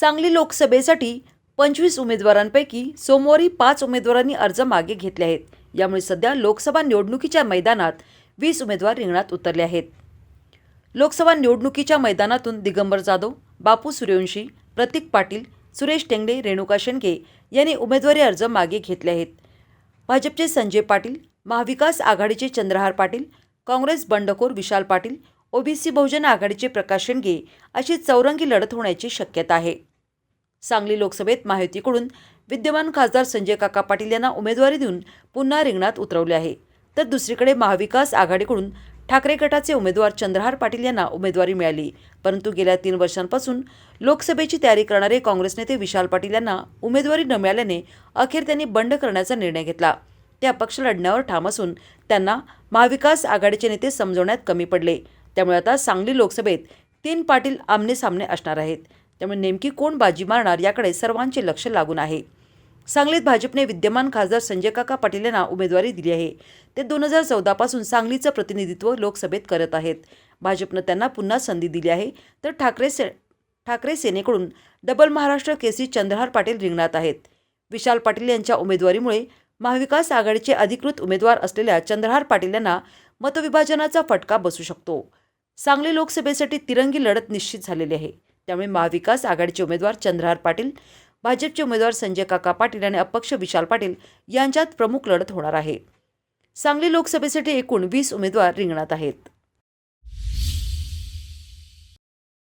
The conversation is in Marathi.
सांगली लोकसभेसाठी पंचवीस उमेदवारांपैकी सोमवारी पाच उमेदवारांनी अर्ज मागे घेतले आहेत. यामुळे सध्या लोकसभा निवडणुकीच्या मैदानात वीस उमेदवार रिंगणात उतरले आहेत. लोकसभा निवडणुकीच्या मैदानातून दिगंबर जाधव बापू सूर्यवंशी प्रतीक पाटील सुरेश टेंगडे रेणुका शेंडके यांनी उमेदवारी अर्ज मागे घेतले आहेत. भाजपचे संजय पाटील महाविकास आघाडीचे चंद्रहार पाटील काँग्रेस बंडखोर विशाल पाटील ओबीसी बहुजन आघाडीचे प्रकाश शेंडगे अशी चौरंगी लढत होण्याची शक्यता आहे. सांगली लोकसभेत महायुतीकडून विद्यमान खासदार संजय काका पाटील यांना उमेदवारी देऊन पुन्हा रिंगणात उतरवले आहे. तर दुसरीकडे महाविकास आघाडीकडून ठाकरे गटाचे उमेदवार चंद्रहार पाटील यांना उमेदवारी मिळाली. परंतु गेल्या तीन वर्षांपासून लोकसभेची तयारी करणारे काँग्रेस नेते विशाल पाटील यांना उमेदवारी न मिळाल्याने अखेर त्यांनी बंड करण्याचा निर्णय घेतला. ते अपक्ष लढण्यावर ठाम असून त्यांना महाविकास आघाडीचे नेते समजवण्यात कमी पडले. त्यामुळे आता सांगली लोकसभेत तीन पाटील आमनेसामने असणार आहेत. त्यामुळे नेमकी कोण बाजी मारणार याकडे सर्वांचे लक्ष लागून आहे. सांगलीत भाजपने विद्यमान खासदार संजय काका पाटील यांना उमेदवारी दिली आहे. ते दोन हजार चौदापासून सांगलीचं प्रतिनिधित्व लोकसभेत करत आहेत. भाजपनं त्यांना पुन्हा संधी दिली आहे. तर ठाकरे से ठाकरे सेनेकडून डबल महाराष्ट्र केसी चंद्रहार पाटील रिंगणात आहेत. विशाल पाटील यांच्या उमेदवारीमुळे महाविकास आघाडीचे अधिकृत उमेदवार असलेल्या चंद्रहार पाटील यांना मतविभाजनाचा फटका बसू शकतो. सांगली लोकसभेसाठी तिरंगी लढत निश्चित झालेली आहे. त्यामुळे महाविकास आघाडीचे उमेदवार चंद्रहार पाटील भाजपचे उमेदवार संजय काका पाटील आणि अपक्ष विशाल पाटील यांच्यात प्रमुख लढत होणार आहे. सांगली लोकसभेसाठी एकूण वीस उमेदवार रिंगणात आहेत.